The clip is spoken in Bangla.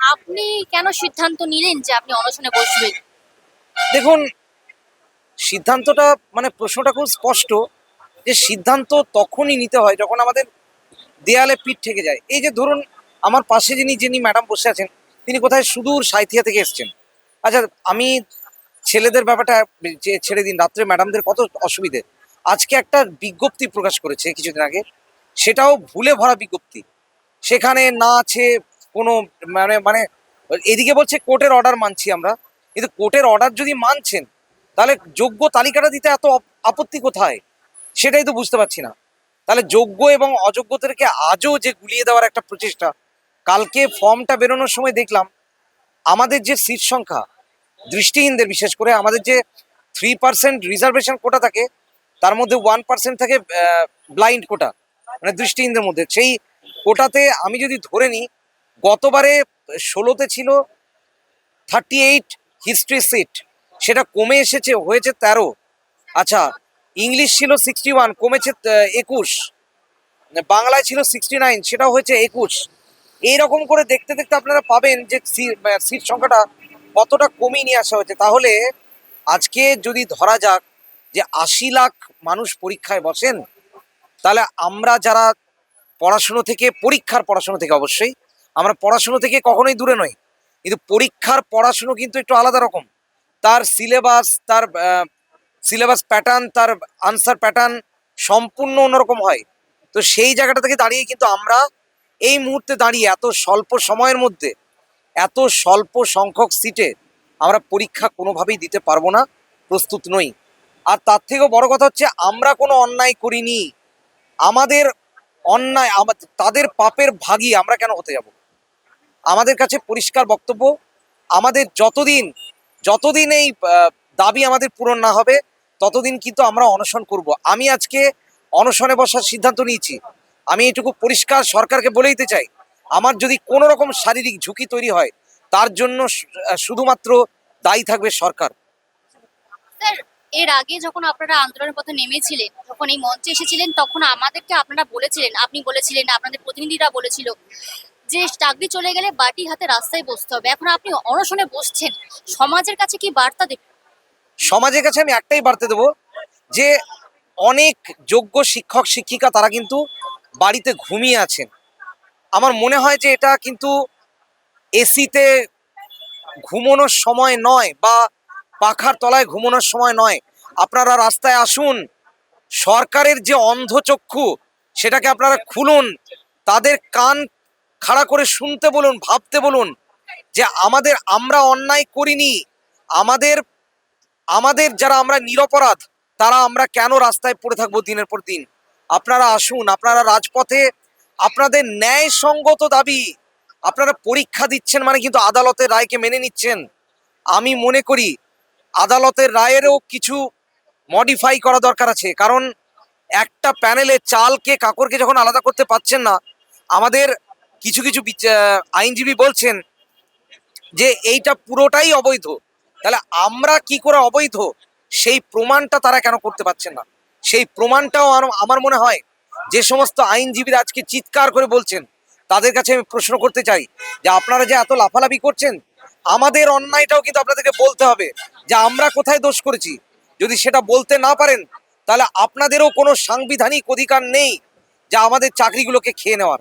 আপনি কেন সিদ্ধান্ত নিলেন যে আপনি অনশনে বসবেন? দেখুন, সিদ্ধান্তটা মানে প্রশ্নটা খুব স্পষ্ট যে সিদ্ধান্ত তখনই নিতে হয় যখন আমাদের দেয়ালে পিঠ থেকে যায়। এই যে ধরুন, আমার পাশে যিনি যিনি ম্যাডাম বসে আছেন, তিনি কোথায় সুদূর সাঁথিয়া থেকে এসছেন। আচ্ছা আমি ছেলেদের ব্যাপারটা ছেড়ে দিন, রাত্রে ম্যাডামদের কত অসুবিধে। আজকে একটা বিজ্ঞপ্তি প্রকাশ করেছে কিছুদিন আগে, সেটাও ভুলে ভরা বিজ্ঞপ্তি। সেখানে না আছে কোনো মানে মানে এদিকে বলছে কোর্টের অর্ডার মানছি আমরা, কিন্তু কোর্টের অর্ডার যদি মানছেন, তাহলে যোগ্য তালিকাটা দিতে এত আপত্তি কোথায়? সেটাই তো বুঝতে পারছি না। তাহলে যোগ্য এবং অযোগ্যদেরকে আজও যে গুলিয়ে দেওয়ার একটা প্রচেষ্টা, কালকে ফর্মটা বেরোনোর সময় দেখলাম, আমাদের যে সিট সংখ্যা, দৃষ্টিহীনদের বিশেষ করে, আমাদের যে থ্রি পার্সেন্ট রিজার্ভেশন কোটা থাকে, তার মধ্যে ওয়ান পার্সেন্ট থাকে ব্লাইন্ড কোটা মানে দৃষ্টিহীনদের মধ্যে। সেই কোটাতে আমি যদি ধরে নিই গতবারে ষোলোতে ছিল? থার্টি এইট হিস্ট্রি সিট সেটা কমে এসেছে, হয়েছে তেরো। আচ্ছা ইংলিশ ছিল সিক্সটি ওয়ান কমেছে একুশ। বাংলায় ছিল সিক্সটি নাইন সেটাও হয়েছে একুশ। এইরকম করে দেখতে দেখতে আপনারা পাবেন যে সিট সংখ্যাটা কতটা কমিয়ে নিয়ে আসা হয়েছে। তাহলে আজকে যদি ধরা যাক যে আশি লাখ মানুষ পরীক্ষায় বসেন, তাহলে আমরা যারা পড়াশুনো থেকে, পরীক্ষার পড়াশুনো থেকে অবশ্যই আমরা পড়াশুনো থেকে কখনোই দূরে নই। কিন্তু পরীক্ষার পড়াশুনো কিন্তু একটু আলাদা রকম। তার সিলেবাস তার সিলেবাস প্যাটার্ন তার আনসার প্যাটার্ন সম্পূর্ণ অন্যরকম হয়। তো সেই জায়গাটা থেকে দাঁড়িয়ে কিন্তু আমরা এই মুহূর্তে দাঁড়িয়ে এত স্বল্প সময়ের মধ্যে, এত স্বল্প সংখ্যক সিটে আমরা পরীক্ষা কোনোভাবেই দিতে পারব না, প্রস্তুত নই। আর তার থেকেও বড় কথা হচ্ছে, আমরা কোনো অন্যায় করিনি। আমাদের অন্যায় তাদের পাপের ভাগী আমরা কেন হতে যাব? আমাদের কাছে পরিষ্কার বক্তব্য। আমাদের যতদিন যতদিন এই দাবি আমাদের পূরণ না হবে, ততদিন কিন্তু আমরা অনশন করব। আমি আজকে অনশনে বসার সিদ্ধান্ত নিয়েছি। আমি এটুকু পরিষ্কার সরকারকে বলে দিতে চাই, আমার যদি কোনো রকম শারীরিক ঝুঁকি তৈরি হয়, তার জন্য শুধুমাত্র দায়ী থাকবে সরকার। এর আগে যখন আপনারা আন্দোলনের পথে নেমেছিলেন, যখন এই মঞ্চে এসেছিলেন, তখন আমাদেরকে আপনারা বলেছিলেন, আপনি বলেছিলেন, আপনাদের প্রতিনিধিরা বলেছিল। যে চাকরি চলে গেলে বাটি হাতে রাস্তায় বসতে হবে। এখন আপনি অনশনে বসছেন। সমাজের কাছে কি বার্তা দেবেন? সমাজের কাছে আমি একটাই বার্তা দেবো, যে অনেক যোগ্য শিক্ষক, শিক্ষিকা তারা কিন্তু বাড়িতে ঘুমিয়ে আছেন। আমার মনে হয় যে এটা কিন্তু এসিতে ঘুমানোর সময় নয় বা পাখার তলায় ঘুমানোর সময় নয়। আপনারা রাস্তায় আসুন, সরকারের যে অন্ধচক্ষু, সেটাকে আপনারা খুলুন, তাদের কান খাড়া করে শুনতে বলুন, ভাবতে বলুন যে আমাদের আমরা অন্যায় করিনি। আমাদের আমাদের যারা আমরা নিরপরাধ, তারা আমরা কেন রাস্তায় পড়ে থাকব দিনের পর দিন? আপনারা আসুন, আপনারা রাজপথে আপনাদের ন্যায়সঙ্গত দাবি, আপনারা পরীক্ষা দিচ্ছেন মানে কিন্তু আদালতের রায়কে মেনে নিচ্ছেন। আমি মনে করি আদালতের রায়েরও কিছু মডিফাই করা দরকার আছে। কারণ একটা প্যানেলে চালকে, কাকরকে যখন আলাদা করতে পারছেন না, আমাদের কিছু কিছু আইনজীবী বলছেন যে এইটা পুরোটাই অবৈধ। তাহলে আমরা কি করে অবৈধ? সেই প্রমাণটা তারা কেন করতে পারছেন না? সেই প্রমাণটাও আমার মনে হয় যে সমস্ত আইনজীবীরা আজকে চিৎকার করে বলছেন, তাদের কাছে আমি প্রশ্ন করতে চাই যে আপনারা যে এত লাফালাফি করছেন, আমাদের অন্যায়টাও কিন্তু আপনাদেরকে বলতে হবে যে আমরা কোথায় দোষ করেছি। যদি সেটা বলতে না পারেন, তাহলে আপনাদেরও কোনো সাংবিধানিক অধিকার নেই যা আমাদের চাকরিগুলোকে খেয়ে নেওয়ার।